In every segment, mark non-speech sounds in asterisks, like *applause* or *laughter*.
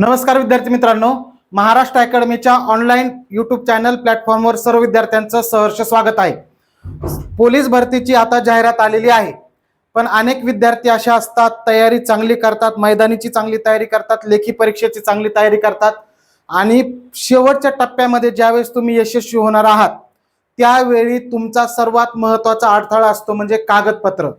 नमस्कार विद्यार्थी मित्रांनो. महाराष्ट्र अकॅडमीच्या ऑनलाईन युट्यूब चॅनल प्लॅटफॉर्मवर सर्व विद्यार्थ्यांचं सहर्ष स्वागत आहे. पोलीस भरतीची आता जाहिरात आलेली आहे. पण अनेक विद्यार्थी अशा असतात तयारी चांगली करतात मैदानीची चांगली तयारी करतात लेखी परीक्षेची चांगली तयारी करतात. आणि शेवटच्या टप्प्यामध्ये ज्यावेळेस तुम्ही यशस्वी होणार आहात त्यावेळी तुमचा सर्वात महत्त्वाचा अडथळा असतो म्हणजे कागदपत्र.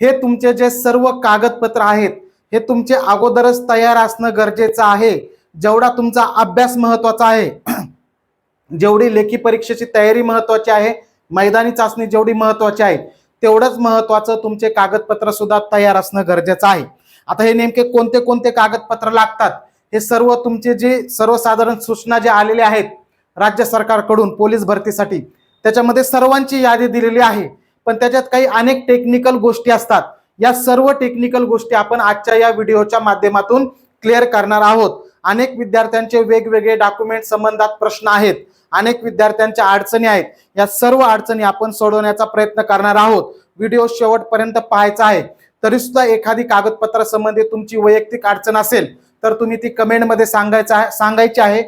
हे तुमचे जे सर्व कागदपत्र आहेत हे तुमचे अगोदरच तयार असणं गरजेचं आहे. जेवढा तुमचा अभ्यास महत्त्वाचा आहे *clears throat* जेवढी लेखी परीक्षेची तयारी महत्वाची आहे मैदानी चाचणी जेवढी महत्वाची आहे तेवढंच महत्वाचं तुमचे कागदपत्र सुद्धा तयार असणं गरजेचं आहे. आता हे नेमके कोणते कोणते कागदपत्र लागतात? हे सर्व तुमचे जे सर्वसाधारण सूचना जे आलेले आहेत राज्य सरकारकडून पोलीस भरतीसाठी त्याच्यामध्ये सर्वांची यादी दिलेली आहे. पण त्याच्यात काही अनेक टेक्निकल गोष्टी असतात. या सर्व टेक्निकल गोष्टी आपण आजच्या या व्हिडिओच्या माध्यमातून क्लिअर करणार आहोत. अनेक विद्यार्थ्यांचे वेगवेगळे डॉक्युमेंट संबंधात प्रश्न आहेत. अनेक विद्यार्थ्यांच्या अडचणी आहेत. या सर्व अडचणी आपण सोडवण्याचा प्रयत्न करणार आहोत. व्हिडिओ शेवटपर्यंत पाहायचा आहे. तरी सुद्धा एखादी कागदपत्र संबंधी तुमची वैयक्तिक अडचण असेल तर तुम्ही ती कमेंटमध्ये सांगायचं आहे सांगायची आहे.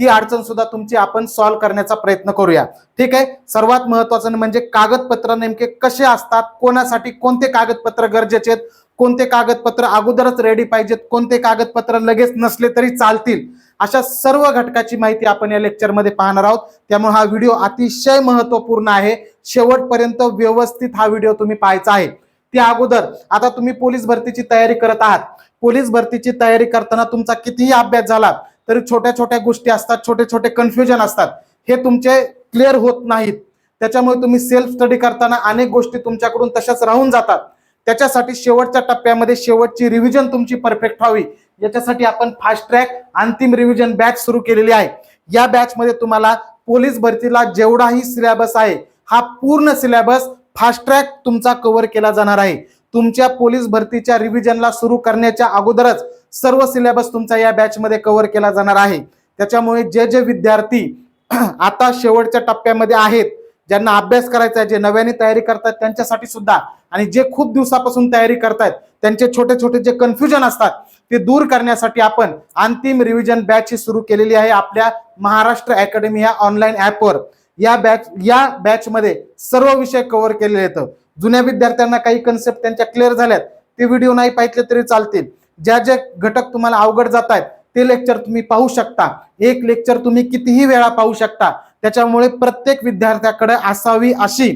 ती अडचण सुद्धा तुमची आपण सॉल्व्ह करण्याचा प्रयत्न करूया. ठीक आहे? सर्वात महत्वाचं म्हणजे कागदपत्र नेमके कसे असतात? कोणासाठी कोणते कागदपत्र गरजेचे आहेत? कोणते कागदपत्र अगोदरच रेडी पाहिजेत? कोणते कागदपत्र लगेच नसले तरी चालतील? अशा सर्व घटकाची माहिती आपण या लेक्चरमध्ये पाहणार आहोत. त्यामुळे हा व्हिडिओ अतिशय महत्त्वपूर्ण आहे. शेवटपर्यंत व्यवस्थित हा व्हिडिओ तुम्ही पाहायचा आहे. त्या अगोदर आता तुम्ही पोलीस भरतीची तयारी करत आहात. पोलीस भरतीची तयारी करताना तुमचा कितीही अभ्यास झाला तरी छोट्या छोट्या गोष्टी असतात छोटे छोटे कन्फ्युजन असतात. हे तुमचे क्लिअर होत नाहीत. त्याच्यामुळे तुम्ही सेल्फ स्टडी करताना अनेक गोष्टी तुमच्याकडून तशाच राहून जातात. त्याच्यासाठी शेवटच्या टप्प्यामध्ये शेवटची रिव्हिजन तुमची परफेक्ट व्हावी. याच्यासाठी आपण फास्ट ट्रॅक अंतिम रिव्हिजन बॅच सुरू केलेली आहे. या बॅचमध्ये तुम्हाला पोलीस भरतीला जेवढाही सिलेबस आहे हा पूर्ण सिलेबस फास्ट ट्रॅक तुमचा कव्हर केला जाणार आहे. तुमच्या पोलीस भरतीच्या रिव्हिजनला सुरू करण्याच्या अगोदरच सर्व सिलेबस तुमचा या बॅचमध्ये कव्हर केला जाणार आहे. त्याच्यामुळे जे जे विद्यार्थी *clears throat* आता शेवटच्या टप्प्यामध्ये आहेत ज्यांना अभ्यास करायचा आहे जे नव्याने तयारी करतात त्यांच्यासाठी सुद्धा आणि जे खूप दिवसापासून तयारी करतायत त्यांचे छोटे छोटे जे कन्फ्युजन असतात ते दूर करण्यासाठी आपण अंतिम रिव्हिजन बॅच ही सुरू केलेली आहे आपल्या महाराष्ट्र अकॅडमी या ऑनलाईन ॲपवर या बॅच या बॅचमध्ये सर्व विषय कव्हर केलेले आहेत. जुन्या विद्यार्थ्यांना काही कन्सेप्ट त्यांच्या क्लिअर झाल्यात. ते व्हिडिओ नाही पाहिजे तरी चालतील. ज्या ज्या घटक तुम्हाला अवघड जात आहेत ते लेक्चर तुम्ही पाहू शकता. एक लेक्चर तुम्ही कितीही वेळा पाहू शकता. त्याच्यामुळे प्रत्येक विद्यार्थ्याकडे असावी अशी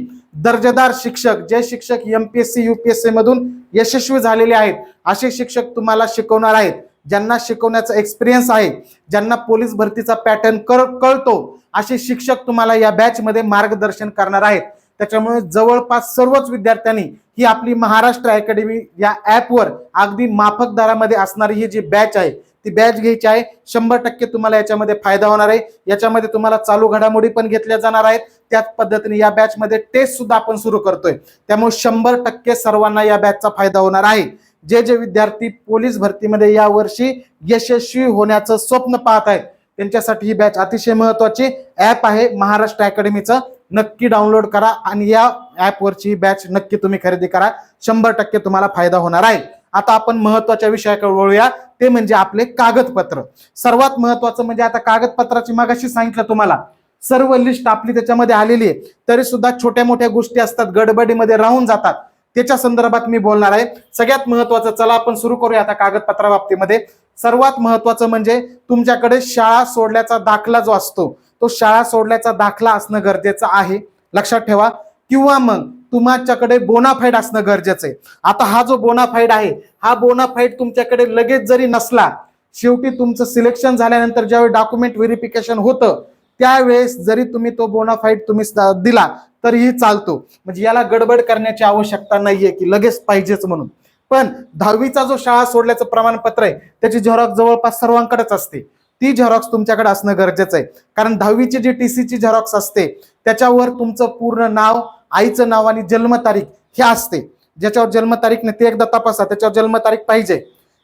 दर्जेदार शिक्षक जे शिक्षक M P S C U P S C मधून यशस्वी झालेले आहेत असे शिक्षक तुम्हाला शिकवणार आहेत. ज्यांना शिकवण्याचा एक्सपिरियन्स आहे ज्यांना पोलीस भरतीचा पॅटर्न कळतो असे शिक्षक तुम्हाला या बॅचमध्ये मार्गदर्शन करणार आहेत. त्याच्यामुळे जवळपास सर्वच विद्यार्थ्यांनी ही आपली महाराष्ट्र अकॅडमी या ॲपवर अगदी माफक दरामध्ये असणारी ही जी बॅच आहे ती बॅच घ्यायची आहे. शंभर टक्के तुम्हाला याच्यामध्ये फायदा होणार आहे. याच्यामध्ये तुम्हाला चालू घडामोडी पण घेतल्या जाणार आहेत. त्याच पद्धतीने या बॅचमध्ये टेस्ट सुद्धा आपण सुरू करतोय. त्यामुळे शंभर टक्के सर्वांना या बॅचचा फायदा होणार आहे. जे जे विद्यार्थी पोलीस भरतीमध्ये या वर्षी यशस्वी होण्याचं स्वप्न पाहत आहेत त्यांच्यासाठी ही बॅच अतिशय महत्वाची ऍप आहे महाराष्ट्र अकॅडमीचं. नक्की डाउनलोड करा आणि या ऍपवरची बॅच नक्की तुम्ही खरेदी करा. शंभर टक्के तुम्हाला फायदा होणार आहे. आता आपण महत्त्वाच्या विषयाकडे वळूया. ते म्हणजे आपले कागदपत्र. सर्वात महत्वाचं म्हणजे आता कागदपत्राची मागाशी सांगितलं तुम्हाला. सर्व लिस्ट आपली त्याच्यामध्ये आलेली आहे. तरी सुद्धा छोट्या मोठ्या गोष्टी असतात गडबडीमध्ये राहून जातात. त्याच्या संदर्भात मी बोलणार आहे. सगळ्यात महत्वाचं चला आपण सुरू करूया आता कागदपत्रा बाबतीमध्ये सर्वात महत्वाचं म्हणजे तुमच्याकडे शाळा सोडल्याचा दाखला जो असतो तो शाळा सोडल्याचा दाखला असणं गरजेचं आहे. लक्षात ठेवा. किंवा मग तुमच्याकडे बोनाफाईड असणं गरजेचं आहे. आता हा जो बोनाफाईड आहे हा बोनाफाईड तुमच्याकडे लगेच जरी नसला शेवटी तुमचं सिलेक्शन झाल्यानंतर ज्यावेळी डॉक्युमेंट व्हेरिफिकेशन होतं त्यावेळेस जरी तुम्ही तो बोनाफाईड तुम्ही दिला तरीही चालतो. म्हणजे याला गडबड करण्याची आवश्यकता नाहीये की लगेच पाहिजेच म्हणून. पण दहावीचा जो शाळा सोडल्याचं प्रमाणपत्र आहे त्याची झेरॉक्स जवळपास सर्वांकडेच असते. ती झेरॉक्स तुमच्याकडे असणं गरजेचं आहे. कारण दहावीची जी टी सीची झेरॉक्स असते त्याच्यावर तुमचं पूर्ण नाव आईचं नाव आणि जन्मतारीख हे असते. ज्याच्यावर जन्मतारीख नाही ते एकदा तपासा त्याच्यावर जन्मतारीख पाहिजे.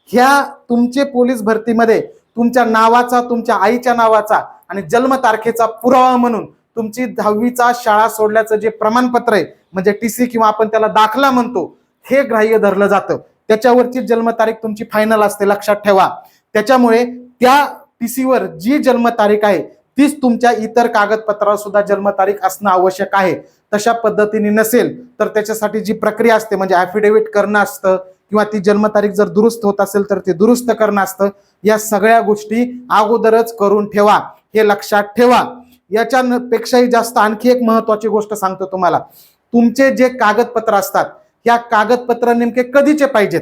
ह्या तुमचे पोलीस भरतीमध्ये तुमच्या नावाचा तुमच्या आईच्या नावाचा आणि जन्मतारखेचा पुरावा म्हणून तुमची दहावीचा शाळा सोडल्याचं जे प्रमाणपत्र आहे म्हणजे टी सी किंवा आपण त्याला दाखला म्हणतो हे ग्राह्य धरलं जातं. त्याच्यावरची जन्मतारीख तुमची फायनल असते लक्षात ठेवा. त्याच्यामुळे त्या टी सीवर जी जन्मतारीख आहे तीच तुमच्या इतर कागदपत्रावर सुद्धा जन्मतारीख असणं आवश्यक आहे. तशा पद्धतीने नसेल तर त्याच्यासाठी जी प्रक्रिया असते म्हणजे ॲफिडेव्हिट करणं असतं किंवा ती जन्मतारीख जर दुरुस्त होत असेल तर ते दुरुस्त करणं असतं. या सगळ्या गोष्टी अगोदरच करून ठेवा हे लक्षात ठेवा. याच्या पेक्षाही जास्त आणखी एक महत्वाची गोष्ट सांगतो तुम्हाला. तुमचे जे कागदपत्र असतात या कागदपत्र नेमके कधीचे पाहिजेत?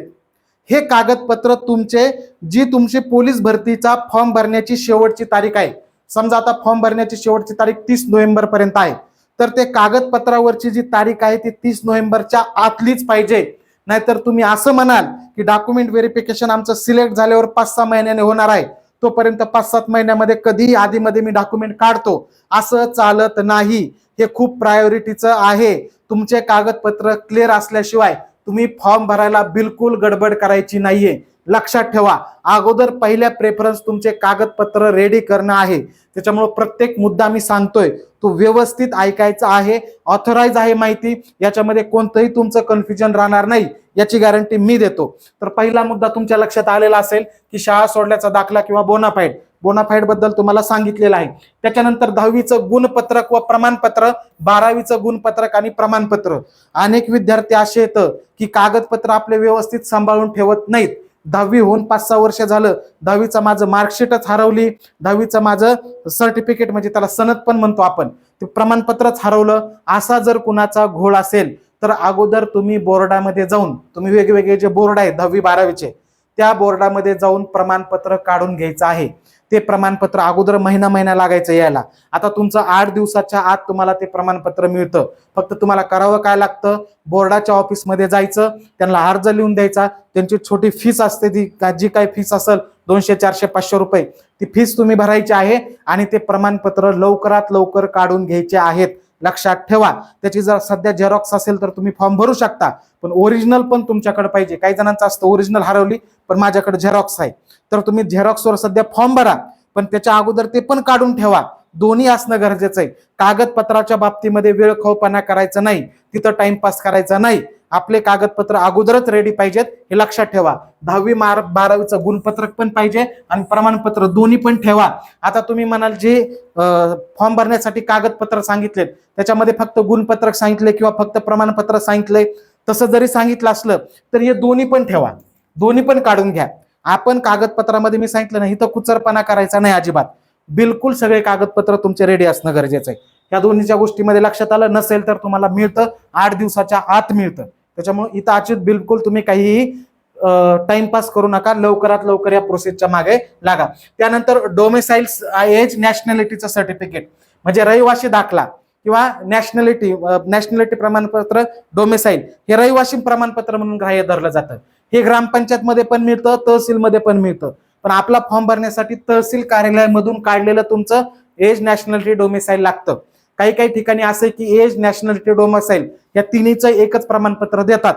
हे कागदपत्र तुमचे जी तुमची पोलीस भरतीचा फॉर्म भरण्याची शेवटची तारीख आहे. समजा आता फॉर्म भरण्याची शेवटची तारीख तीस नोव्हेंबर पर्यंत आहे. तर ते कागदपत्रावरची जी तारीख आहे ती तीस नोव्हेंबरच्या आतलीच पाहिजे. नाहीतर तुम्ही असं म्हणाल की डॉक्युमेंट व्हेरिफिकेशन आमचं सिलेक्ट झाल्यावर पाच सहा महिन्याने होणार आहे. तोपर्यंत पाच सात महिन्यामध्ये कधीही आधीमध्ये मी डॉक्युमेंट काढतो. असं चालत नाही. हे खूप प्रायोरिटीचं आहे. तुमचे कागदपत्र क्लिअर असल्याशिवाय तुम्ही फॉर्म भरायला बिलकुल गडबड करायची नाहीये. लक्षात ठेवा अगोदर पहिल्या प्रेफरन्स तुमचे कागदपत्र रेडी करणं आहे. त्याच्यामुळे प्रत्येक मुद्दा मी सांगतोय तो व्यवस्थित ऐकायचा आहे ऑथराईज आहे माहिती याच्यामध्ये कोणतंही तुमचं कन्फ्युजन राहणार नाही याची गॅरंटी मी देतो. तर पहिला मुद्दा तुमच्या लक्षात आलेला असेल की शाळा सोडल्याचा दाखला किंवा बोनाफाईड बोनाफाईडबद्दल तुम्हाला सांगितलेलं आहे. त्याच्यानंतर दहावीचं गुणपत्रक व प्रमाणपत्र बारावीचं गुणपत्रक आणि प्रमाणपत्र. अनेक विद्यार्थी असे येतं की कागदपत्र आपले व्यवस्थित सांभाळून ठेवत नाहीत. दहावी होऊन पाच सहा वर्ष झालं दहावीचं माझं मार्कशीटच हरवली दहावीचं माझं सर्टिफिकेट म्हणजे त्याला सनद पण म्हणतो आपण. ते प्रमाणपत्रच हरवलं असा जर कुणाचा घोळ असेल तर अगोदर तुम्ही बोर्डामध्ये जाऊन तुम्ही वेगवेगळे जे बोर्ड आहेत दहावी बारावीचे त्या बोर्डामध्ये जाऊन प्रमाणपत्र काढून घ्यायचं आहे. ते प्रमाणपत्र अगोदर महिना महिना लागायचं यायला. आता तुमचं आठ दिवसाच्या आत तुम्हाला ते प्रमाणपत्र मिळतं. फक्त तुम्हाला करावं काय लागतं? बोर्डाच्या ऑफिसमध्ये जायचं त्यांना अर्ज लिहून द्यायचा. त्यांची छोटी फीस असते ती का- जी काही फीस असेल दोनशे चारशे पाचशे रुपये ती फीस तुम्ही भरायची आहे आणि ते प्रमाणपत्र लवकरात लवकर काढून घ्यायचे आहेत. लक्षात ठेवा. त्याची जर सध्या झेरॉक्स असेल तर तुम्ही फॉर्म भरू शकता. पण ओरिजिनल पण तुमच्याकडे पाहिजे. काही जणांचं असतं ओरिजिनल हरवली पण माझ्याकडे झेरॉक्स आहे. तर तुम्ही झेरॉक्सवर सध्या फॉर्म भरा पण त्याच्या अगोदर ते पण काढून ठेवा. दोन्ही असणं गरजेचं आहे. कागदपत्राच्या बाबतीमध्ये वेळ खाऊपणा करायचा नाही. तिथं टाइमपास करायचा नाही. आपले कागदपत्र अगोदरच रेडी पाहिजेत हे लक्षात ठेवा. दहावी मार बारावीचं गुणपत्रक पण पाहिजे आणि प्रमाणपत्र दोन्ही पण ठेवा. आता तुम्ही म्हणाल जे फॉर्म भरण्यासाठी कागदपत्र सांगितले त्याच्यामध्ये फक्त गुणपत्रक सांगितले किंवा फक्त प्रमाणपत्र सांगितले तसं जरी सांगितलं असलं तर हे दोन्ही पण ठेवा. दोन्ही पण काढून घ्या. आपण कागदपत्रामध्ये मी सांगितलं नाही इथं कुचरपणा करायचा नाही अजिबात. बिलकुल सगळे कागदपत्र तुमचे रेडी असणं गरजेचं आहे. या दोन्हीच्या गोष्टीमध्ये लक्षात आलं नसेल तर तुम्हाला मिळतं आठ दिवसाच्या आत मिळतं. त्याच्यामुळे इथं अचित बिलकुल तुम्ही काहीही टाइमपास करू नका लवकरात लवकर या प्रोसेसच्या मागे लागा. त्यानंतर डोमेसाईल्स एज नॅशनॅलिटीचं सर्टिफिकेट म्हणजे रहिवाशी दाखला किंवा नॅशनॅलिटी नॅशनॅलिटी प्रमाणपत्र डोमेसाईल हे रहिवासी प्रमाणपत्र म्हणून ग्राह्य धरलं जातं. हे ग्रामपंचायत मध्ये पण मिळतं तहसीलमध्ये पण मिळतं. पण आपला फॉर्म भरण्यासाठी तहसील कार्यालयामधून काढलेलं तुमचं एज नॅशनॅलिटी डोमिसाईल लागतं. काही काही ठिकाणी असं आहे की एज नॅशनॅलिटी डोमिसाईल या तिन्हीचं एकच प्रमाणपत्र देतात.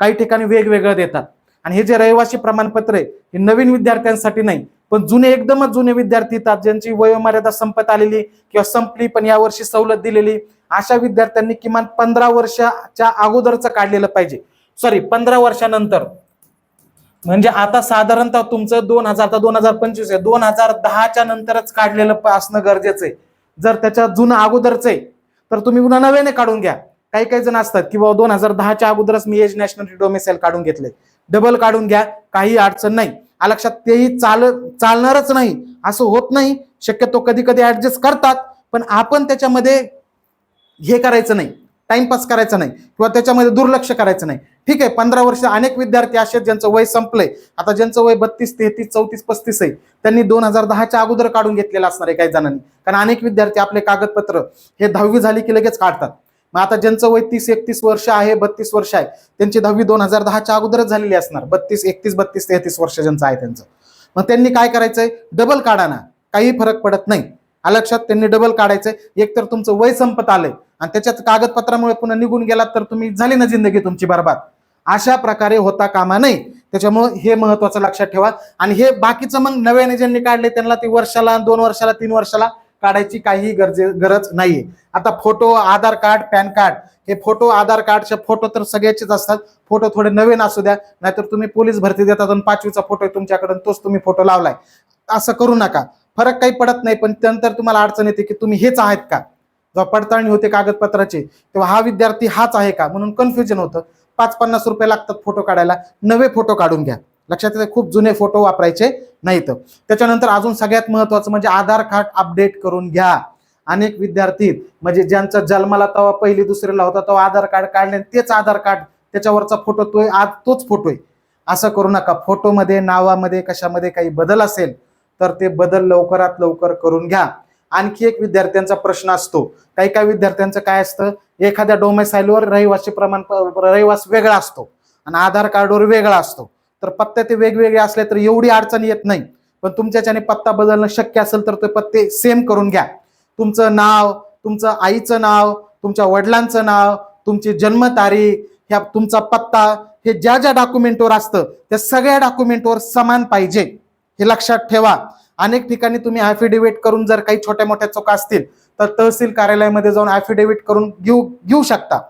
काही ठिकाणी वेगवेगळं देतात. आणि हे जे रहिवासी प्रमाणपत्र आहे हे नवीन विद्यार्थ्यांसाठी नाही पण जुने एकदमच जुने विद्यार्थी येतात ज्यांची वयोमर्यादा संपत आलेली किंवा संपली पण यावर्षी सवलत दिलेली अशा विद्यार्थ्यांनी किमान पंधरा वर्षाच्या अगोदरचं काढलेलं पाहिजे. सॉरी पंधरा वर्षानंतर. म्हणजे आता साधारणतः तुमचं दोन हजार दोन हजार पंचवीस आहे. दोन हजार दहाच्या नंतरच काढलेलं असणं गरजेचं आहे. जर त्याच्या जुनं अगोदरच आहे तर तुम्ही पुन्हा नव्याने काढून घ्या. काही काही जण असतात की बाबा दोन हजार दहाच्या अगोदरच मी एज नॅशनल डोमेसाईल काढून घेतले डबल काढून घ्या काही अडचण नाही. आ लक्षात तेही चाल चालणारच नाही. असं होत नाही. शक्यतो कधी कधी ऍडजस्ट करतात पण आपण त्याच्यामध्ये हे करायचं नाही. टाइमपास करायचा नाही किंवा त्याच्यामध्ये दुर्लक्ष करायचं नाही. ठीक आहे पंधरा वर्ष अनेक विद्यार्थी असे ज्यांचं वय संपलंय. आता ज्यांचं वय बत्तीस तेहतीस चौतीस पस्तीस आहे त्यांनी दोन हजार दहाच्या अगोदर काढून घेतलेलं असणार आहे काही जणांनी. कारण अनेक विद्यार्थी आपले कागदपत्र हे दहावी झाली की लगेच काढतात. मग आता ज्यांचं वय तीस एकतीस वर्ष आहे बत्तीस वर्ष आहे त्यांची दहावी दोन हजार दहाच्या अगोदरच झालेली असणार. बत्तीस एकतीस बत्तीस तेहतीस वर्ष ज्यांचं आहे त्यांचं. मग त्यांनी काय करायचंय? डबल काढा ना. काही फरक पडत नाही. हा लक्षात त्यांनी डबल काढायचंय. एक तर तुमचं वय संपत आलंय आणि त्याच्यात कागदपत्रामुळे पुन्हा निघून गेलात तर तुम्ही झाली ना जिंदगी तुमची बरबाद. अशा प्रकारे होता कामा नाही त्याच्यामुळे हे महत्वाचं लक्षात ठेवा. आणि हे बाकीचं मग नव्याने ज्यांनी काढले त्यांना ती वर्षाला दोन वर्षाला तीन वर्षाला काढायची काही गरजे गरज नाहीये. आता photo Aadhaar card PAN card हे फोटो आधार कार्डचे फोटो तर सगळ्याचेच असतात. फोटो थोडे नवीन असू द्या. नाहीतर तुम्ही पोलीस भरती देतात आणि पाचवीचा फोटो आहे तुमच्याकडून तोच तुम्ही फोटो लावलाय. असं करू नका. फरक काही पडत नाही पण त्यानंतर तुम्हाला अडचण येते की तुम्ही हेच आहेत का? जेव्हा पडताळणी होते कागदपत्राची तेव्हा हा विद्यार्थी हाच आहे का? म्हणून कन्फ्युजन होतं. पाच पन्नास रुपये लागतात फोटो काढायला. नवे फोटो काढून घ्या. लक्षात येते खूप जुने फोटो वापरायचे नाहीत. त्याच्यानंतर अजून सगळ्यात महत्वाचं म्हणजे आधार कार्ड अपडेट करून घ्या. अनेक विद्यार्थी म्हणजे ज्यांचा जन्माला तेव्हा पहिली दुसरीला होता तेव्हा आधार कार्ड काढले तेच आधार कार्ड त्याच्यावरचा फोटो तो आज तोच फोटो आहे. असं करू नका. फोटोमध्ये नावामध्ये कशामध्ये काही बदल असेल तर ते बदल लवकरात लवकर करून घ्या. आणखी एक विद्यार्थ्यांचा प्रश्न असतो. काही काही विद्यार्थ्यांचं काय असतं? एखाद्या डोमेसाईलवर रहिवासी प्रमाण रहिवास वेगळा असतो. आणि आधार कार्डवर वेगळा असतो. तर पत्ते ते वेगवेगळे असले तर एवढी अडचण येत नाही. पण तुमच्याच्याने पत्ता बदलणं शक्य असेल तर ते पत्ते सेम करून घ्या. तुमचं नाव तुमचं आईचं नाव तुमच्या वडिलांचं नाव तुमची जन्मतारीख ह्या तुमचा पत्ता हे ज्या ज्या डॉक्युमेंटवर असतं त्या सगळ्या डॉक्युमेंटवर समान पाहिजे. हे लक्षात ठेवा. अनेक ठिकाणी तुम्ही ॲफिडेव्हिट करून जर काही छोट्या मोठ्या चुका असतील तर तहसील कार्यालयामध्ये जाऊन ॲफिडेव्हिट करून घेऊ घेऊ शकता.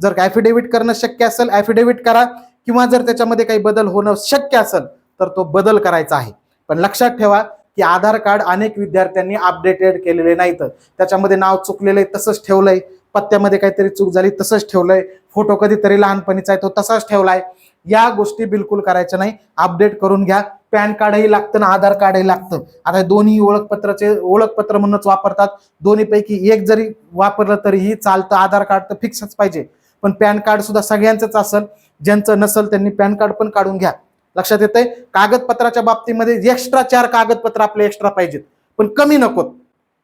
जर ॲफिडेव्हिट करणं शक्य असेल ॲफिडेव्हिट करा. किंवा जर त्याच्यामध्ये काही बदल होणं शक्य असेल तर तो बदल करायचा आहे. पण लक्षात ठेवा की आधार कार्ड अनेक विद्यार्थ्यांनी अपडेटेड केलेले नाहीत. त्याच्यामध्ये नाव चुकलेलं आहे तसंच ठेवलंय. पत्त्यामध्ये काहीतरी चूक झाली तसंच ठेवलंय. फोटो कधीतरी लहानपणीचा आहे तो तसाच ठेवलाय. या गोष्टी बिलकुल करायच्या नाही. अपडेट करून घ्या. पॅन कार्डही लागतं ना आधार कार्डही लागतं. आता दोन्ही ओळखपत्राचे ओळखपत्र म्हणूनच वापरतात. दोन्हीपैकी एक जरी वापरलं तरीही चालतं. आधार कार्ड तर फिक्सच पाहिजे. पण पॅन कार्ड सुद्धा सगळ्यांचंच असेल. ज्यांचं नसेल त्यांनी पॅन कार्ड पण काढून घ्या. लक्षात येतंय? कागदपत्राच्या बाबतीमध्ये एक्स्ट्रा चार कागदपत्र आपले एक्स्ट्रा पाहिजेत. पण कमी नकोत.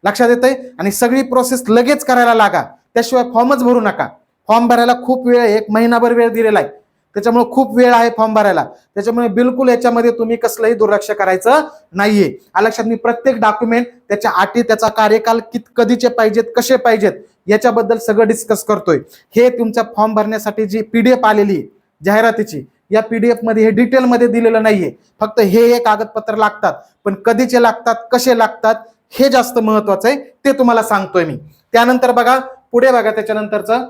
लक्षात येतंय? आणि सगळी प्रोसेस लगेच करायला लागा. त्याशिवाय फॉर्मच भरू नका. फॉर्म भरायला खूप वेळ आहे, एक महिनाभर वेळ दिलेला आहे. त्याच्यामुळे खूप वेळ आहे फॉर्म भरायला. त्याच्यामुळे बिलकुल याच्यामध्ये तुम्ही कसलंही दुर्लक्ष करायचं नाहीये. आ लक्षात मी प्रत्येक डॉक्युमेंट त्याच्या अटी त्याचा कार्यकाल कित कधीचे पाहिजेत कसे पाहिजेत याच्याबद्दल सगळं डिस्कस करतोय. हे तुमचा फॉर्म भरण्यासाठी जी पीडीएफ आलेली आहे जाहिरातीची या पीडीएफमध्ये हे डिटेलमध्ये दिलेलं नाहीये. फक्त हे हे कागदपत्र लागतात. पण कधीचे लागतात कसे लागतात हे जास्त महत्वाचं आहे ते तुम्हाला सांगतोय मी. त्यानंतर बघा पुढे बघा त्याच्यानंतरचं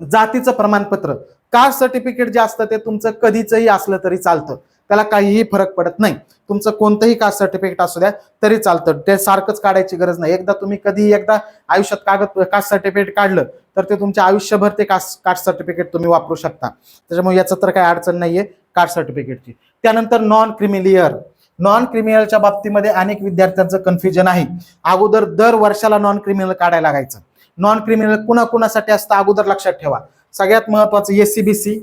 जातीचं प्रमाणपत्र. कास्ट सर्टिफिकेट जे असतं ते तुमचं कधीचंही असलं तरी चालतं. त्याला काहीही फरक पडत नाही. तुमचं कोणतंही कास्ट सर्टिफिकेट असू द्या तरी चालतं. ते सारखंच काढायची गरज नाही. एकदा तुम्ही कधी एकदा आयुष्यात कागद कास्ट सर्टिफिकेट काढलं तर ते तुमच्या आयुष्यभर ते कास्ट कास्ट सर्टिफिकेट तुम्ही वापरू शकता. त्याच्यामुळे याचं तर काही अडचण नाहीये कास्ट सर्टिफिकेटची. त्यानंतर नॉन क्रिमिलियर नॉन क्रिमिनलच्या बाबतीमध्ये अनेक विद्यार्थ्यांचं कन्फ्युजन आहे. अगोदर दर वर्षाला नॉन क्रिमिनल काढायला लागायचं. नॉन क्रिमिनल कुणा कुणासाठी असतं अगोदर लक्षात ठेवा. सगळ्यात महत्वाचं S C B C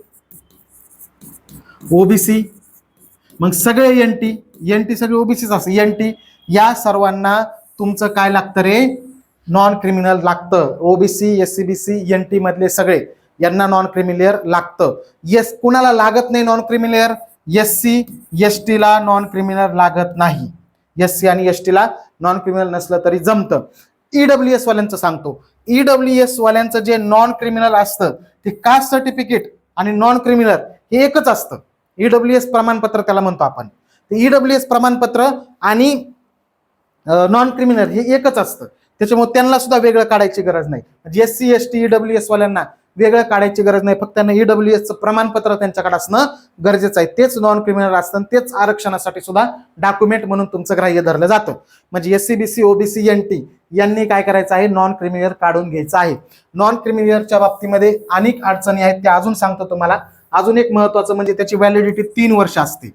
O B C मग सगळे एन टी एन टी सगळे ओबीसीच असतं. एन टी या सर्वांना तुमचं काय लागतं रे? नॉन क्रिमिनल लागतं O B C S C B C N T मधले सगळे यांना नॉन क्रिमिलियर लागतं. येस कुणाला लागत नाही non creamy layer S C S टीला नॉन क्रिमिनल लागत नाही. एस सी आणि एस टीला नॉन क्रिमिनल नसलं तरी जमतं. ईडब्ल्यू एस वाल्यांचं सांगतो. ईडब्ल्यू एस वाल्यांचं जे नॉन क्रिमिनल असतं ते कास्ट सर्टिफिकेट आणि नॉन क्रिमिनल हे एकच असतं. ईडब्ल्यू एस प्रमाणपत्र त्याला म्हणतो आपण. ईडब्ल्यू एस प्रमाणपत्र आणि नॉन क्रिमिनल हे एकच असतं. त्याच्यामुळे त्यांना सुद्धा वेगळं काढायची गरज नाही. S C S T E W S वाल्यांना वेगळं काढायची गरज नाही. फक्त त्यांना ईडब्ल्यू एसचं प्रमाणपत्र त्यांच्याकडे असणं गरजेचं आहे. तेच नॉन क्रिमिनल असतं आणि तेच आरक्षणासाठी सुद्धा डॉक्युमेंट म्हणून तुमचं ग्राह्य धरलं जातं. म्हणजे S C B C O B C N T यांनी काय करायचं आहे? नॉन क्रिमिनियर काढून घ्यायचं आहे. नॉन क्रिमिनियरच्या बाबतीमध्ये अनेक अडचणी आहेत त्या अजून सांगतो तुम्हाला. अजून एक महत्वाचं म्हणजे त्याची व्हॅलिडिटी तीन वर्ष असते.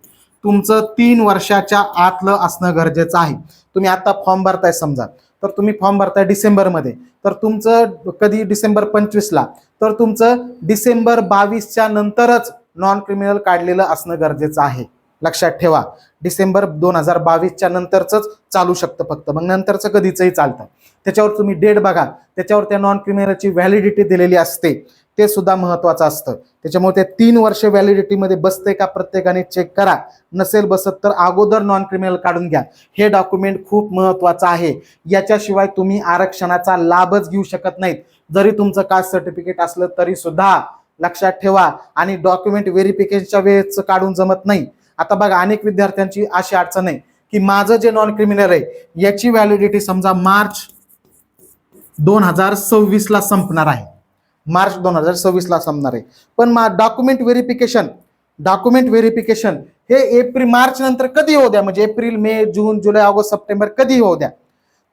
तुमचं तीन वर्षाच्या आतलं असणं गरजेचं आहे. तुम्ही आता फॉर्म भरताय समजा. तर तुम्ही फॉर्म भरताय डिसेंबरमध्ये. तर तुमचं कधी डिसेंबर पंचवीसला? तर तुमचं डिसेंबर बावीसच्या नंतरच नॉन क्रिमिनल काढलेलं असणं गरजेचं आहे. लक्षात ठेवा. डिसेंबर दोन हजार बावीसच्या नंतरच चालू शकतं फक्त. मग नंतरचं कधीचंही चालतं. त्याच्यावर तुम्ही डेट बघा. त्याच्यावर त्या नॉन क्रिमिनलची व्हॅलिडिटी दिलेली असते. ते सुद्धा महत्वाचं असतं. त्याच्यामुळे ते तीन वर्ष व्हॅलिडिटीमध्ये बसते का प्रत्येकाने चेक करा. नसेल बसत तर अगोदर नॉन क्रिमिनल काढून घ्या. हे डॉक्युमेंट खूप महत्वाचं आहे. याच्याशिवाय तुम्ही आरक्षणाचा लाभच घेऊ शकत नाहीत. जरी तुमचं कास्ट सर्टिफिकेट असलं तरी सुद्धा लक्षात ठेवा. आणि डॉक्युमेंट व्हेरिफिकेशनच्या वेळेच काढून जमत नाही. आता बघा अनेक विद्यार्थ्यांची अशी अडचण आहे की माझं जे नॉन क्रिमिनल आहे याची व्हॅलिडिटी समजा मार्च दोन हजार सव्वीसला संपणार आहे. मार्च दोन हजार सव्वीसला संपणार आहे. पण मा डॉक्युमेंट व्हेरिफिकेशन डॉक्युमेंट व्हेरिफिकेशन हे एप्रिल मार्च नंतर कधी होऊ द्या? म्हणजे April May June July August September कधी होऊ द्या?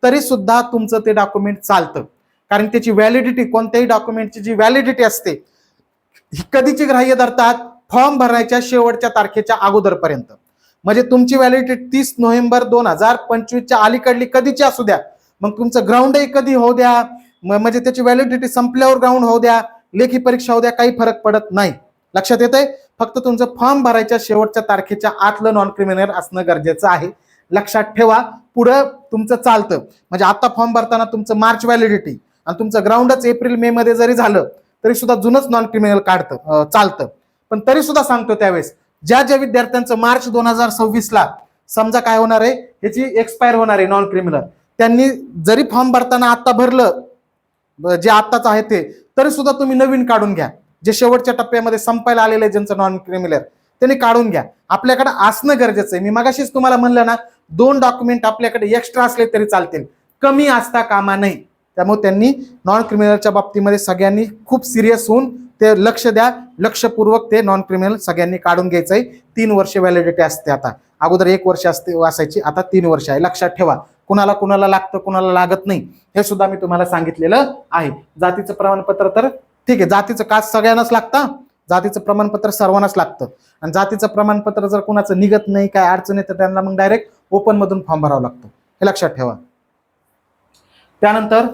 तरी सुद्धा तुमचं ते डॉक्युमेंट चालतं. कारण त्याची व्हॅलिडिटी कोणत्याही डॉक्युमेंटची जी व्हॅलिडिटी असते ही कधीची ग्राह्य धरतात? फॉर्म भरायच्या शेवटच्या तारखेच्या अगोदरपर्यंत. म्हणजे तुमची व्हॅलिडिटी तीस नोव्हेंबर दोन हजार पंचवीसच्या अलीकडली कधीची असू द्या. मग तुमचं ग्राउंडही कधी होऊ द्या. म्हणजे त्याची व्हॅलिडिटी संपल्यावर ग्राउंड होऊ द्या. लेखी परीक्षा होऊ द्या काही फरक पडत नाही. लक्षात येतंय? फक्त तुमचं फॉर्म भरायच्या शेवटच्या तारखेच्या आतलं नॉन क्रिमिनल असणं गरजेचं आहे. लक्षात ठेवा. पुढं तुमचं चालतं. म्हणजे आता फॉर्म भरताना तुमचं मार्च व्हॅलिडिटी आणि तुमचं ग्राउंडच एप्रिल मे मध्ये जरी झालं तरी सुद्धा जुनच नॉन क्रिमिनल काढतं चालतं. पण तरी सुद्धा सांगतो त्यावेळेस ज्या ज्या विद्यार्थ्यांचं मार्च दोन हजार सव्वीसला समजा काय होणार आहे ह्याची एक्सपायर होणार आहे नॉन क्रिमिनल त्यांनी जरी फॉर्म भरताना आत्ता भरलं जे आत्ताच आहे ते तरी सुद्धा तुम्ही नवीन काढून घ्या. जे शेवटच्या टप्प्यामध्ये संपायला आलेले ज्यांचं नॉन क्रिमिनल त्यांनी काढून घ्या. आपल्याकडे असणं गरजेचं आहे. मी मगाशीच तुम्हाला म्हणलं ना दोन डॉक्युमेंट आपल्याकडे एक्स्ट्रा असले तरी चालतील. कमी असता कामा नाही त्यामुळे त्यांनी नॉन क्रिमिनलच्या बाबतीमध्ये सगळ्यांनी खूप सिरियस होऊन ते लक्ष द्या. लक्षपूर्वक ते नॉन क्रिमिनल सगळ्यांनी काढून घ्यायचं आहे तीन वर्ष व्हॅलिडिटी असते आता. अगोदर एक वर्ष असते असायची आता तीन वर्ष आहे. लक्षात ठेवा. कुणाला कुणाला लागतं कुणाला लागत नाही. हे सुद्धा मी तुम्हाला सांगितलेलं आहे. जातीचं प्रमाणपत्र तर ठीक आहे. जातीचं काच सगळ्यांनाच लागतं. जातीचं प्रमाणपत्र सर्वांनाच लागतं. आणि जातीचं प्रमाणपत्र जर कुणाचं निघत नाही काय अडचण आहे तर त्यांना मग डायरेक्ट ओपनमधून फॉर्म भरावा लागतो. हे लक्षात ठेवा. त्यानंतर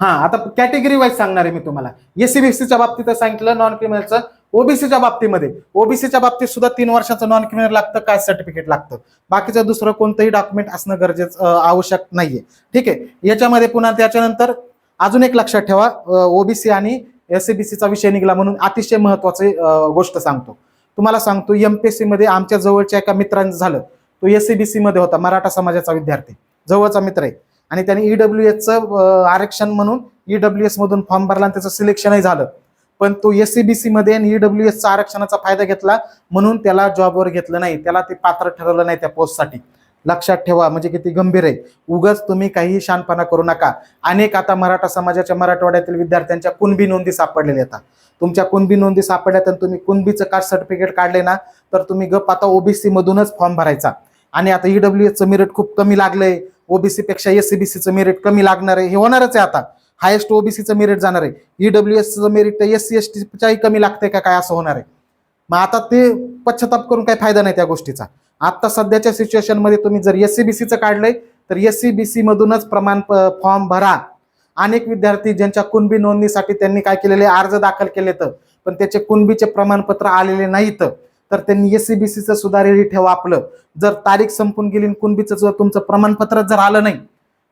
हा आता कॅटेगरी वाईज सांगणार आहे मी तुम्हाला. एसीबीसीच्या बाबतीत सांगितलं नॉन क्रिमिनलचं ओबीसीच्या बाबतीमध्ये ओबीसीच्या बाबतीत सुद्धा तीन वर्षाचं नॉन क्रिमिनल लागतं काय सर्टिफिकेट लागतं? बाकीचं दुसरं कोणतंही डॉक्युमेंट असणं गरजेचं आवश्यक नाहीये. ठीक आहे? याच्यामध्ये पुन्हा त्याच्यानंतर अजून एक लक्षात ठेवा ओबीसी आणि एससीबीसीचा विषय निघाला म्हणून अतिशय महत्वाची गोष्ट सांगतो. तुम्हाला सांगतो एमपीएससी मध्ये आमच्या जवळच्या एका मित्रांचं झालं. तो एससीबीसी मध्ये होता मराठा समाजाचा विद्यार्थी. जवळचा मित्र आहे. आणि त्याने ईडब्ल्यू एसचं आरक्षण म्हणून ईडब्ल्यू एस मधून फॉर्म भरला आणि त्याचं सिलेक्शनही झालं. पण तो एस सी मध्ये आणि ईडब्ल्यू एसचा आरक्षणाचा फायदा घेतला म्हणून त्याला जॉबवर घेतलं नाही. त्याला ते पात्र ठरवलं नाही त्या पोस्टसाठी लक्षात ठेवा म्हणजे किती गंभीर आहे. उगाच तुम्ही काही शानपणा करू नका. अनेक आता मराठा समाजाच्या मराठवाड्यातील विद्यार्थ्यांच्या कुणबी नोंदी सापडलेल्या आता तुमच्या कुणबी नोंदी सापडल्या तर तुम्ही कुणबीचं कास्ट सर्टिफिकेट काढले ना तर तुम्ही गप आता ओबीसी मधूनच फॉर्म भरायचा. आणि आता ईडब्ल्यू एसचं मिरट खूप कमी लागलंय. ओबीसी पेक्षा एससीबीसीचं मेरिट कमी लागणार आहे. हे होणारच आहे आता. हायेस्ट ओबीसीचं मेरिट जाणार आहे. ईडब्ल्यू एसचं मेरिट एस सी एस टीच्याही कमी लागतंय का काय असं होणार आहे. मग आता ते पश्चाताप करून काही फायदा नाही त्या गोष्टीचा. आता सध्याच्या सिच्युएशनमध्ये तुम्ही जर एस सी बी सीचं काढलंय तर एस सी बी सी मधूनच प्रमाण फॉर्म भरा. अनेक विद्यार्थी ज्यांच्या कुणबी नोंदणीसाठी त्यांनी काय केलेले अर्ज दाखल केले तर पण त्याचे कुणबीचे प्रमाणपत्र आलेले नाहीत. तर त्यांनी एस सी बी सीचं सुद्धा रेडी ठेवा आपलं. जर तारीख संपून गेली कुणबीचं जर तुमचं प्रमाणपत्र जर आलं नाही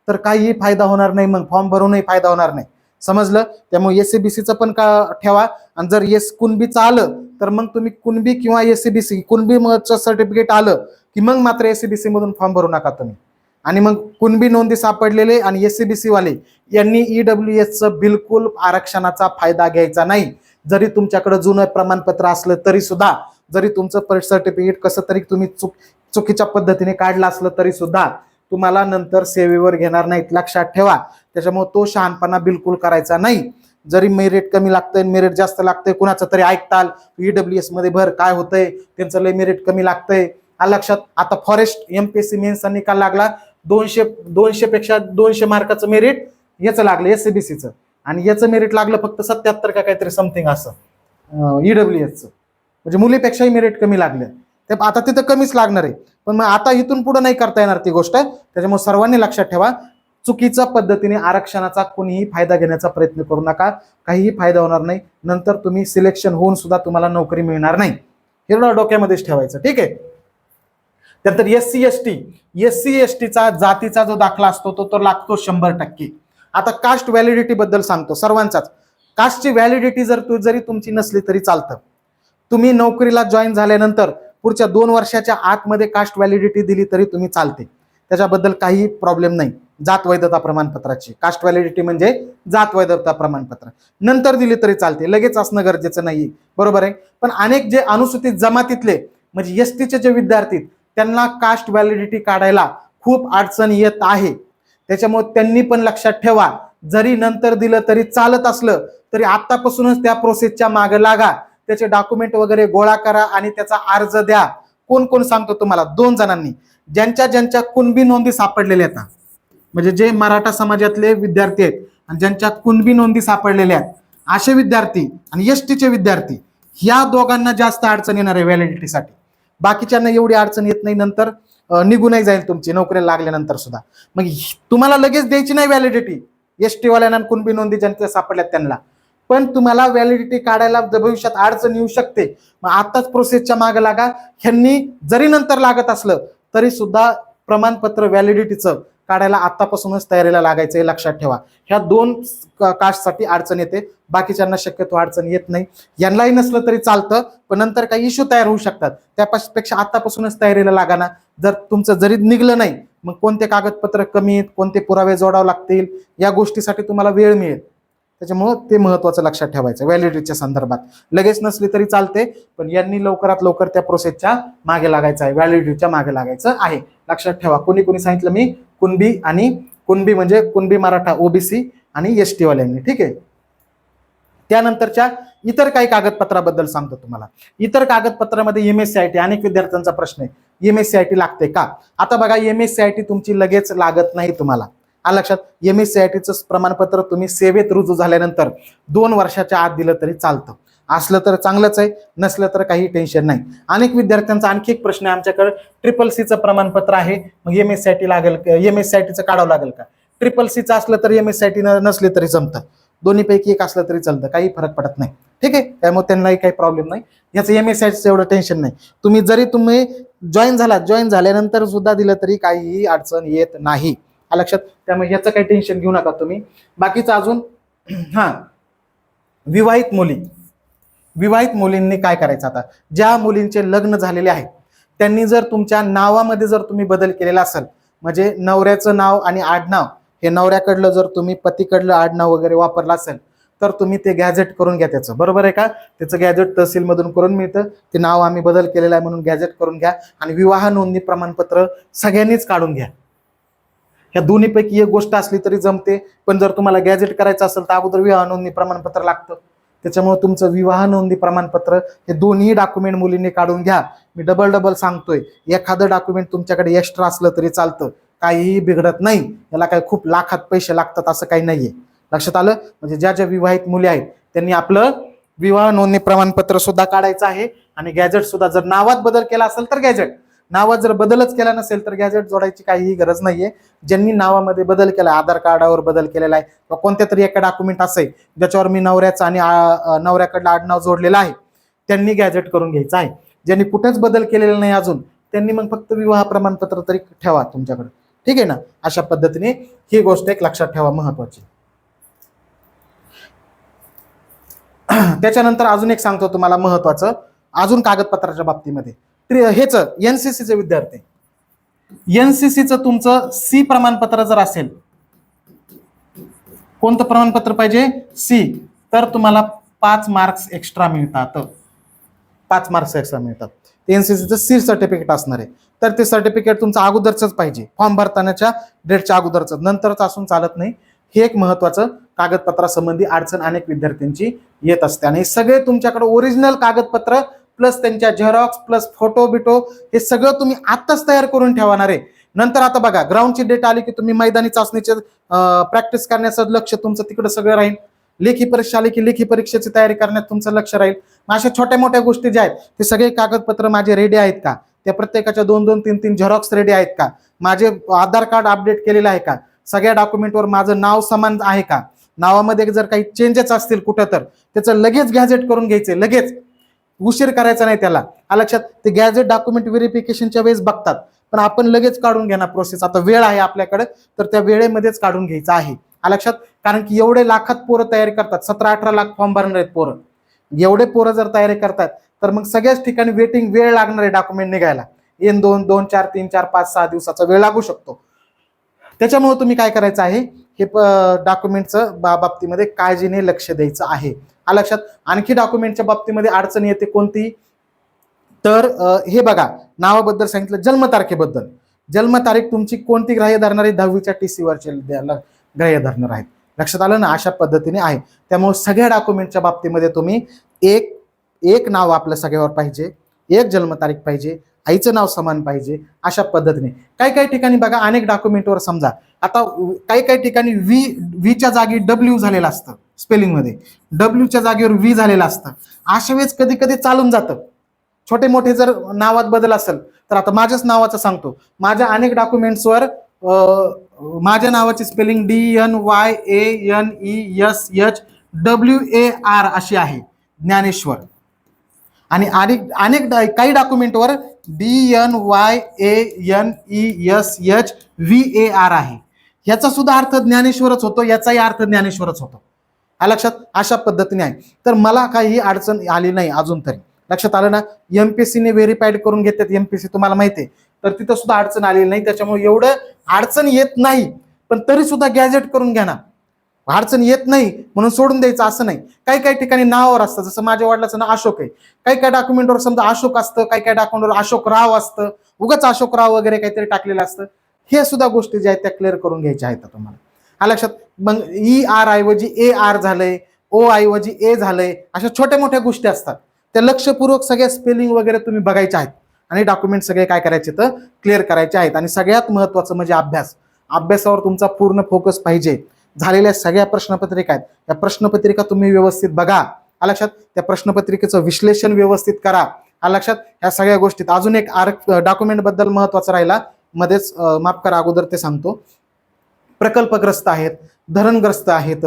तर काहीही फायदा होणार नाही मग फॉर्म भरूनही फायदा होणार नाही. समजलं? त्यामुळे एस सी बी सीचं पण का ठेवा. आणि जर एस कुणबीचं आलं तर मग तुम्ही कुणबी किंवा एस सी बी सी कुणबीचं सर्टिफिकेट आलं की मग मात्र एस सी बी सी मधून फॉर्म भरू नका तुम्ही. आणि मग कुणबी नोंदी सापडलेले आणि एस सी बी सी वाले यांनी ईडब्ल्यू एसचं बिलकुल आरक्षणाचा फायदा घ्यायचा नाही. जरी तुमच्याकडे जुनं प्रमाणपत्र असलं तरी सुद्धा जरी तुमचं बर्थ सर्टिफिकेट कसं तरी तुम्ही चुक चुकीच्या पद्धतीने काढलं असलं तरी सुद्धा तुम्हाला नंतर सेवेवर घेणार नाहीत. लक्षात ठेवा. त्याच्यामुळे तो शहाणपणा बिलकुल करायचा नाही. जरी मेरिट कमी लागतंय मेरिट जास्त लागतंय कुणाचं तरी ऐकताल ईडब्ल्यू एसमध्ये भर काय होतंय त्यांचं लय मेरिट कमी लागतंय. हा लक्षात आता फॉरेस्ट एमपीएससी मेन्सचा निकाल लागला. दोनशे दोनशे पेक्षा दोनशे मार्काचं मेरिट याचं लागलं एससीबीसीचं आणि याचं मेरिट लागलं फक्त सत्याहत्तर का काहीतरी समथिंग असं. ईडब्ल्यू एसचं म्हणजे मुलीपेक्षाही मेरिट कमी लागले. ते आता तिथं कमीच लागणार आहे. पण मग आता इथून पुढे नाही करता येणार ती गोष्ट. त्याच्यामुळे सर्वांनी लक्षात ठेवा चुकीच्या पद्धतीने आरक्षणाचा कोणीही फायदा घेण्याचा प्रयत्न करू नका. काहीही फायदा होणार नाही. नंतर तुम्ही सिलेक्शन होऊन सुद्धा तुम्हाला नोकरी मिळणार नाही. एवढं डोक्यामध्येच ठेवायचं. ठीक आहे? त्यानंतर S C S T S C S टीचा जातीचा जो दाखला असतो तो तर लागतो शंभर टक्के. आता कास्ट व्हॅलिडिटी बद्दल सांगतो सर्वांचाच. कास्टची व्हॅलिडिटी जर तू जरी तुमची नसली तरी चालतं. तुम्ही नोकरीला जॉईन झाल्यानंतर पुढच्या दोन वर्षाच्या आतमध्ये कास्ट व्हॅलिडिटी दिली तरी तुम्ही चालते. त्याच्याबद्दल काही प्रॉब्लेम नाही. जात वैधता प्रमाणपत्राची. कास्ट व्हॅलिडिटी म्हणजे जात वैधता प्रमाणपत्र. नंतर दिली तरी चालते. लगेच असणं गरजेचं नाही बरोबर आहे? पण अनेक जे अनुसूचित जमातीतले म्हणजे एस टीचे जे विद्यार्थी त्यांना कास्ट व्हॅलिडिटी काढायला खूप अडचण येत आहे. त्याच्यामुळे त्यांनी पण लक्षात ठेवा. जरी नंतर दिलं तरी चालत असलं तरी आतापासूनच त्या प्रोसेसच्या मागे लागा. त्याचे डॉक्युमेंट वगैरे गोळा करा आणि त्याचा अर्ज द्या. कोण कोण सांगतो तुम्हाला? दोन जणांनी. ज्यांच्या ज्यांच्या कुणबी नोंदी सापडलेल्या आहेत म्हणजे जे मराठा समाजातले विद्यार्थी आहेत आणि ज्यांच्या कुणबी नोंदी सापडलेल्या आहेत. असे विद्यार्थी आणि एस टीचे विद्यार्थी या दोघांना जास्त अडचण येणार आहे व्हॅलिडिटीसाठी बाकीच्यांना एवढी अडचण येत नाही नंतर. निघून निघूनही जाईल तुमची नोकरीला लागल्यानंतर सुद्धा. मग तुम्हाला लगेच द्यायची नाही व्हॅलिडिटी एस टीवाल्यांना कुणबी नोंदी ज्यांच्या सापडल्यात त्यांना. पण तुम्हाला व्हॅलिडिटी काढायला भविष्यात अडचण येऊ शकते. मग आताच प्रोसेसच्या मागे लागा. ह्यांनी जरी नंतर लागत असलं तरी सुद्धा प्रमाणपत्र व्हॅलिडिटीचं काढायला आतापासूनच तयारीला लागायचं हे लक्षात ठेवा. ह्या दोन कास्टसाठी अडचण येते. बाकीच्यांना शक्यतो अडचण येत नाही. यांनाही नसलं तरी चालतं पण नंतर काही इश्यू तयार होऊ शकतात. त्यापेक्षा आतापासूनच तयारीला लागा ना. जर तुमचं जरी निघलं नाही मग कोणते कागदपत्र कमी आहेत कोणते पुरावे जोडावे लागतील या गोष्टीसाठी तुम्हाला वेळ मिळेल. त्याच्यामुळं ते महत्वाचं लक्षात ठेवायचं व्हॅलिडिटीच्या संदर्भात. लगेच नसली तरी चालते पण यांनी लवकरात लवकर त्या प्रोसेसच्या मागे लागायचं आहे व्हॅलिडिटीच्या मागे लागायचं आहे. लक्षात ठेवा. कोणी कोणी सांगितलं मी? कुणबी आणि कुणबी म्हणजे कुणबी मराठा ओबीसी आणि एस टी वाल्यांनी. ठीक आहे? त्यानंतरच्या इतर काही कागदपत्राबद्दल सांगतो तुम्हाला. इतर कागदपत्रामध्ये M S C I T अनेक विद्यार्थ्यांचा प्रश्न आहे. M S C I T लागते का? आता बघा M S C I T तुमची लगेच लागत नाही तुम्हाला. आ लक्षात एम एस सी आय टीचं प्रमाणपत्र तुम्ही सेवेत रुजू झाल्यानंतर दोन वर्षाच्या आत दिलं तरी चालतं. असलं तर चांगलंच आहे नसलं तर काही टेन्शन नाही. अनेक विद्यार्थ्यांचा आणखी एक प्रश्न आहे आमच्याकडे. ट्रिपल सीचं प्रमाणपत्र आहे. मग M S C I T लागेल एम एस सी आय टीचं काढावं लागेल का? ट्रिपल सीचं असलं तर M S C I T तरी जमतं. दोन्हीपैकी एक असलं तरी चालतं. काही फरक पडत नाही. ठीक आहे? त्यामुळे त्यांनाही काही प्रॉब्लेम नाही. याचं एम एस आयचं एवढं टेन्शन नाही. तुम्ही जरी तुम्ही जॉईन झालात जॉईन झाल्यानंतर सुद्धा दिलं तरी काहीही अडचण येत नाही. लक्षात? त्यामुळे याचं काही टेन्शन घेऊ नका तुम्ही. बाकीचं अजून *clears throat* हां. विवाहित मुली. विवाहित मुलींनी काय करायचं आता? ज्या मुलींचे लग्न झालेले आहेत त्यांनी जर तुमच्या नावामध्ये जर तुम्ही बदल केलेला असेल म्हणजे नवऱ्याचं नाव आणि आडनाव हे नवऱ्याकडलं जर तुम्ही पतीकडलं आडनाव वगैरे वापरलं असेल तर तुम्ही ते गॅजेट करून घ्या त्याचं. बरोबर आहे का? त्याचं गॅजेट तहसीलमधून करून मिळतं. ते नाव आम्ही बदल केलेलं आहे म्हणून गॅजेट करून घ्या आणि विवाह नोंदणी प्रमाणपत्र सगळ्यांनीच काढून घ्या. ह्या दोन्हीपैकी एक गोष्ट असली तरी जमते पण जर तुम्हाला गॅजेट करायचं असेल तर अगोदर विवाह नोंदणी प्रमाणपत्र लागतं. त्याच्यामुळे तुमचं विवाह नोंदणी प्रमाणपत्र हे दोन्ही डॉक्युमेंट मुलींनी काढून घ्या. मी डबल डबल सांगतोय. एखादं डॉक्युमेंट तुमच्याकडे एक्स्ट्रा असलं तरी चालतं. काहीही बिघडत नाही. याला काही खूप लाखात पैसे लागतात असं काही नाहीये. लक्षात आलं? म्हणजे ज्या ज्या विवाहित मुली आहेत त्यांनी आपलं विवाह नोंदणी प्रमाणपत्र सुद्धा काढायचं आहे. आणि गॅजेट सुद्धा जर नावात बदल केला असेल तर गॅजेट नावात जर बदलच केला नसेल तर गॅजेट जोडायची काहीही गरज नाहीये. ज्यांनी नावामध्ये बदल केला आधार कार्डावर बदल केलेला आहे किंवा कोणत्या तरी एका डॉक्युमेंट असेल ज्याच्यावर मी नवऱ्याचा आणि नवऱ्याकडलं आडनाव जोडलेलं आहे त्यांनी गॅजेट करून घ्यायचं आहे. ज्यांनी कुठेच बदल केलेला नाही अजून त्यांनी मग फक्त विवाह प्रमाणपत्र तरी ठेवा तुमच्याकडे. ठीक आहे ना? अशा पद्धतीने ही गोष्ट एक लक्षात ठेवा महत्वाची. *clears throat* त्याच्यानंतर अजून एक सांगतो तुम्हाला महत्वाचं. अजून कागदपत्राच्या बाबतीमध्ये. हेच एनसीसीचे विद्यार्थी. एनसीसीचं तुमचं सी प्रमाणपत्र जर असेल कोणतं प्रमाणपत्र पाहिजे? सी तर तुम्हाला पाच मार्क्स एक्स्ट्रा मिळतात. पाच मार्क्स एक्स्ट्रा मिळतात. ते एनसीसीचं सी सर्टिफिकेट असणार आहे. तर ते सर्टिफिकेट तुमचं अगोदरच पाहिजे. फॉर्म भरतानाच्या डेटच्या अगोदरच नंतरच असून चालत नाही. हे एक महत्वाचं कागदपत्रासंबंधी अडचण अनेक विद्यार्थ्यांची येत असते. आणि सगळे तुमच्याकडे ओरिजिनल कागदपत्र प्लस त्यांच्या झेरॉक्स प्लस फोटो बिटो हे सगळं तुम्ही आत्ताच तयार करून ठेवणार आहे. नंतर आता बघा ग्राउंडची डेट आली की तुम्ही मैदानी चाचणीचे प्रॅक्टिस करण्याचं लक्ष तुमचं तिकडं सगळं राहील. लेखी परीक्षा आली की लेखी परीक्षेची तयारी करण्यात तुमचं लक्ष राहील. मग अशा छोट्या मोठ्या गोष्टी ज्या आहेत ते सगळे कागदपत्र माझे रेडी आहेत का? त्या प्रत्येकाच्या दोन दोन तीन तीन झेरॉक्स रेडी आहेत का? माझे आधार कार्ड अपडेट केलेलं आहे का? सगळ्या डॉक्युमेंटवर माझं नाव समान आहे का? नावामध्ये जर काही चेंजेस असतील कुठं तर त्याचं लगेच गॅझेट करून घ्यायचे लगेच. उशीर करायचा नाही त्याला. आ लक्षात ते गॅजेट डॉक्युमेंट व्हेरिफिकेशनच्या वेळेस बघतात. पण आपण लगेच काढून घेणार प्रोसेस आता वेळ आहे आपल्याकडे तर त्या वेळेमध्येच काढून घ्यायचं आहे. आ लक्षात कारण की एवढे लाखात पोरं तयारी करतात. सतरा अठरा लाख फॉर्म भरणार आहेत पोरं. एवढे पोरं जर तयारी करतात तर मग सगळ्याच ठिकाणी वेटिंग वेळ लागणार आहे डॉक्युमेंट निघायला. एन दोन दोन चार तीन चार पाच सहा दिवसाचा वेळ लागू शकतो. त्याच्यामुळे तुम्ही काय करायचं आहे? हे डॉक्युमेंटचं बा बाबतीमध्ये काळजीने लक्ष द्यायचं आहे. आ लक्षात. आणखी डॉक्युमेंटच्या बाबतीमध्ये अडचण येते कोणती? तर हे बघा नावाबद्दल सांगितलं जन्मतारखेबद्दल. जन्मतारीख तुमची कोणती ग्राह्य धरणार आहे? दहावीच्या टी सीवरचे ग्राह्य धरणार आहेत. लक्षात आलं ना? अशा पद्धतीने आहे. त्यामुळे सगळ्या डॉक्युमेंटच्या बाबतीमध्ये तुम्ही एक एक नाव आपल्या सगळ्यावर पाहिजे एक जन्मतारीख पाहिजे आईचं नाव समान पाहिजे अशा पद्धतीने. काही काही ठिकाणी बघा अनेक डॉक्युमेंटवर समजा. आता काही काही ठिकाणी व्ही व्हीच्या जागी डब्ल्यू झालेलं असतं. स्पेलिंगमध्ये डब्ल्यूच्या जागेवर व्ही झालेलं असतं. अशा वेळेस कधी कधी चालून जातं. छोटे मोठे जर नावात बदल असेल तर आता माझ्याच नावाचं सांगतो. माझ्या अनेक डॉक्युमेंट्सवर माझ्या नावाची spelling D N Y A N E S H W A R अशी आहे. ज्ञानेश्वर. आणि अनेक अनेक काही डॉक्युमेंटवर D N Y A N E S H V A R आहे. याचा सुद्धा अर्थ ज्ञानेश्वरच होतो याचाही अर्थ ज्ञानेश्वरच होतो. लक्षात अशा पद्धतीने आहे. तर मला काही अडचण आली नाही अजून तरी. लक्षात आलं ना? एमपीसीने व्हेरीफाईड करून घेतात एमपीसी तुम्हाला माहिती आहे. तर तिथं सुद्धा अडचण आलेली नाही. त्याच्यामुळे एवढं अडचण येत नाही. पण तरी सुद्धा गॅजेट करून घ्या ना. अडचण येत नाही. म्हणून सोडून द्यायचं असं नाही. काही काही ठिकाणी नावावर असतं. जसं माझ्या वडिलाचं नाव अशोक आहे. काही काही डॉक्युमेंटवर समजा अशोक असतं. काही काही डॉक्युमेंटवर अशोक राव असतं. उगाच अशोक राव वगैरे काहीतरी टाकलेलं असतं. हे सुद्धा गोष्टी ज्या आहेत त्या क्लिअर करून घ्यायच्या आहेत तुम्हाला. हा लक्षात. मग ई आर ऐवजी ए आर झालंय ओ ऐवजी ए झालंय अशा छोट्या मोठ्या गोष्टी असतात. त्या लक्षपूर्वक सगळ्या स्पेलिंग वगैरे तुम्ही बघायच्या आहेत. आणि डॉक्युमेंट सगळे काय करायचे तर क्लिअर करायचे आहेत. आणि सगळ्यात महत्त्वाचं म्हणजे अभ्यास. अभ्यासावर तुमचा पूर्ण फोकस पाहिजे. झालेल्या सगळ्या प्रश्नपत्रिका आहेत. त्या प्रश्नपत्रिका तुम्ही व्यवस्थित बघा. हा लक्षात. त्या प्रश्नपत्रिकेचं विश्लेषण व्यवस्थित करा. हा लक्षात. ह्या सगळ्या गोष्टीत. अजून एक आर डॉक्युमेंटबद्दल महत्त्वाचं महत्वाचं राहिला. मध्येच माफ करा अगोदर ते सांगतो. प्रकल्पग्रस्त आहेत धरणग्रस्त आहेत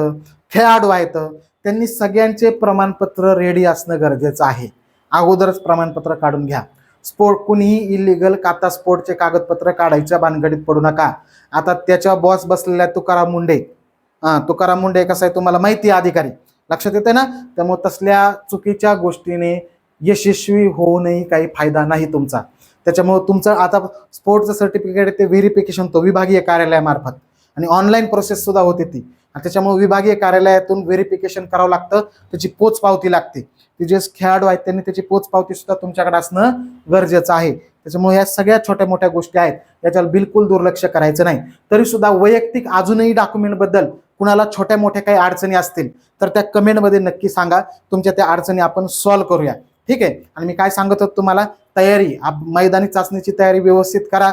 खेळाडू आहेत. त्यांनी सगळ्यांचे प्रमाणपत्र रेडी असणं गरजेचं आहे. अगोदरच प्रमाणपत्र काढून घ्या. स्पोर्ट कुणीही इलिगल काता स्पोर्टचे कागदपत्र काढायच्या भानगडीत पडू नका. आता त्याच्या बॉस बसलेल्या तुकाराम मुंडे. तुकाराम मुंडे कसं आहे तुम्हाला माहिती आहे अधिकारी? लक्षात येते ना? त्यामुळे तसल्या चुकीच्या गोष्टीने यशस्वी होऊनही काही फायदा नाही तुमचा. त्याच्यामुळे तुमचं आता स्पोर्टचं सर्टिफिकेट ते व्हेरिफिकेशन तो विभागीय कार्यालयामार्फत. आणि ऑनलाईन प्रोसेस सुद्धा होते ती. आणि त्याच्यामुळे विभागीय कार्यालयातून व्हेरिफिकेशन करावं लागतं त्याची पोचपावती लागते. ते जे खेळाडू आहेत त्यांनी त्याची पोचपावती सुद्धा तुमच्याकडे असणं गरजेचं आहे. त्याच्यामुळे या सगळ्या छोट्या मोठ्या गोष्टी आहेत याच्यावर बिलकुल दुर्लक्ष करायचं नाही. तरी सुद्धा वैयक्तिक अजूनही डॉक्युमेंटबद्दल कुणाला छोट्या मोठ्या काही अडचणी असतील तर त्या कमेंटमध्ये नक्की सांगा. तुमच्या त्या अडचणी आपण सॉल्व्ह करूया. ठीक आहे? आणि मी काय सांगत होतो तुम्हाला? तयारी. मैदानी चाचणीची तयारी व्यवस्थित करा.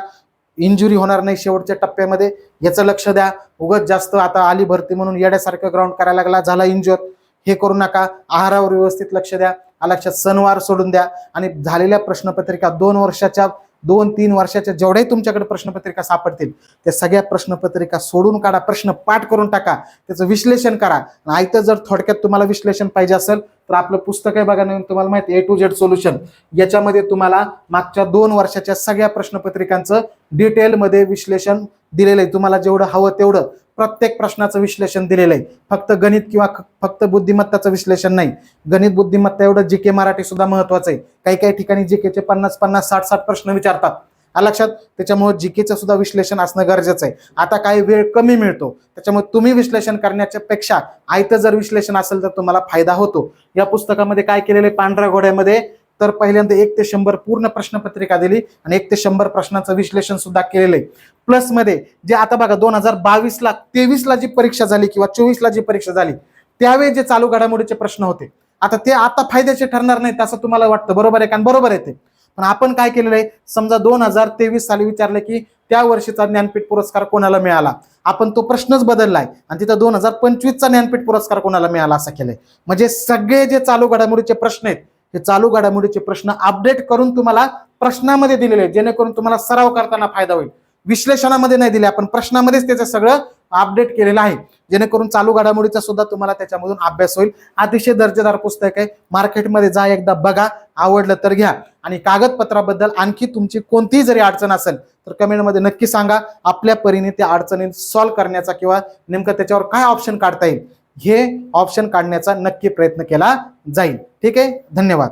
इंजुरी होणार नाही शेवटच्या टप्प्यामध्ये. याचं लक्ष द्या. उगत जास्त आता आली भरती म्हणून येड्यासारखं ग्राउंड करायला लागला. झाला इंजुर हे करू नका. आहारावर व्यवस्थित लक्ष द्या. आ लक्षात सणवार सोडून द्या. आणि झालेल्या प्रश्नपत्रिका दोन वर्षाच्या दोन तीन वर्षाच्या जेवढ्याही तुमच्याकडे प्रश्नपत्रिका सापडतील त्या सगळ्या प्रश्नपत्रिका सोडून काढा प्रश्न पाठ करून टाका त्याचं विश्लेषण करा. आयतं जर थोडक्यात तुम्हाला विश्लेषण पाहिजे असेल तर आपलं पुस्तक आहे बघा नवीन तुम्हाला माहिती ए टू झेड सोल्युशन याच्यामध्ये तुम्हाला मागच्या दोन वर्षाच्या सगळ्या प्रश्नपत्रिकांचं डिटेलमध्ये विश्लेषण दिलेलं आहे. तुम्हाला जेवढं हवं तेवढं. प्रत्येक प्रश्नाचं विश्लेषण दिलेलं आहे. फक्त गणित किंवा फक्त बुद्धिमत्ताचं विश्लेषण नाही. गणित बुद्धिमत्ता एवढं जी के मराठी सुद्धा महत्वाचं आहे. काही काही ठिकाणी जी केचे पन्नास पन्नास साठ साठ प्रश्न विचारतात. आ लक्षात? त्याच्यामुळे जीकेचं सुद्धा विश्लेषण असणं गरजेचं आहे. आता काही वेळ कमी मिळतो. त्याच्यामुळे तुम्ही विश्लेषण करण्याच्या पेक्षा आयतं जर विश्लेषण असेल तर तुम्हाला फायदा होतो. या पुस्तकामध्ये काय केलेलं आहे? पांढऱ्या घोड्यामध्ये तर पहिल्यांदा एक ते शंभर पूर्ण प्रश्नपत्रिका दिली आणि एक ते शंभर प्रश्नाचं विश्लेषण सुद्धा केलेलं आहे. प्लसमध्ये जे आता बघा दोन हजार बावीसला तेवीसला जी परीक्षा झाली किंवा चोवीसला जी परीक्षा झाली त्यावेळी जे चालू घडामोडीचे प्रश्न होते. आता ते आता फायद्याचे ठरणार नाहीत असं तुम्हाला वाटतं. बरोबर आहे कारण बरोबर आहे ते. पण आपण काय केलेलं आहे? समजा दोन हजार तेवीस साली विचारलं की त्या वर्षीचा ज्ञानपीठ पुरस्कार कोणाला मिळाला? आपण तो प्रश्नच बदललाय. आणि तिथं दोन हजार पंचवीसचा ज्ञानपीठ पुरस्कार कोणाला मिळाला असं केलंय? म्हणजे सगळे जे चालू घडामोडीचे प्रश्न आहेत हे चालू घडामोडीचे प्रश्न अपडेट करून तुम्हाला प्रश्नामध्ये दिलेले आहेत. जेणेकरून तुम्हाला सराव करताना फायदा होईल. विश्लेषणामध्ये नाही दिले आपण प्रश्नामध्येच त्याचं सगळं अपडेट केलेलं आहे. जेणेकरून चालू घडामोडीचा सुद्धा तुम्हाला त्याच्यामधून अभ्यास होईल. अतिशय दर्जेदार पुस्तक आहे. मार्केटमध्ये जा एकदा बघा आवडलं तर घ्या. आणि कागदपत्राबद्दल आणखी तुमची कोणतीही जरी अडचण असेल तर कमेंटमध्ये नक्की सांगा. आपल्या परीने त्या अडचणी सॉल्व्ह करण्याचा किंवा नेमकं त्याच्यावर काय ऑप्शन काढता येईल. हे ऑप्शन काढण्याचा नक्की प्रयत्न केला जाईल. ठीक आहे? धन्यवाद.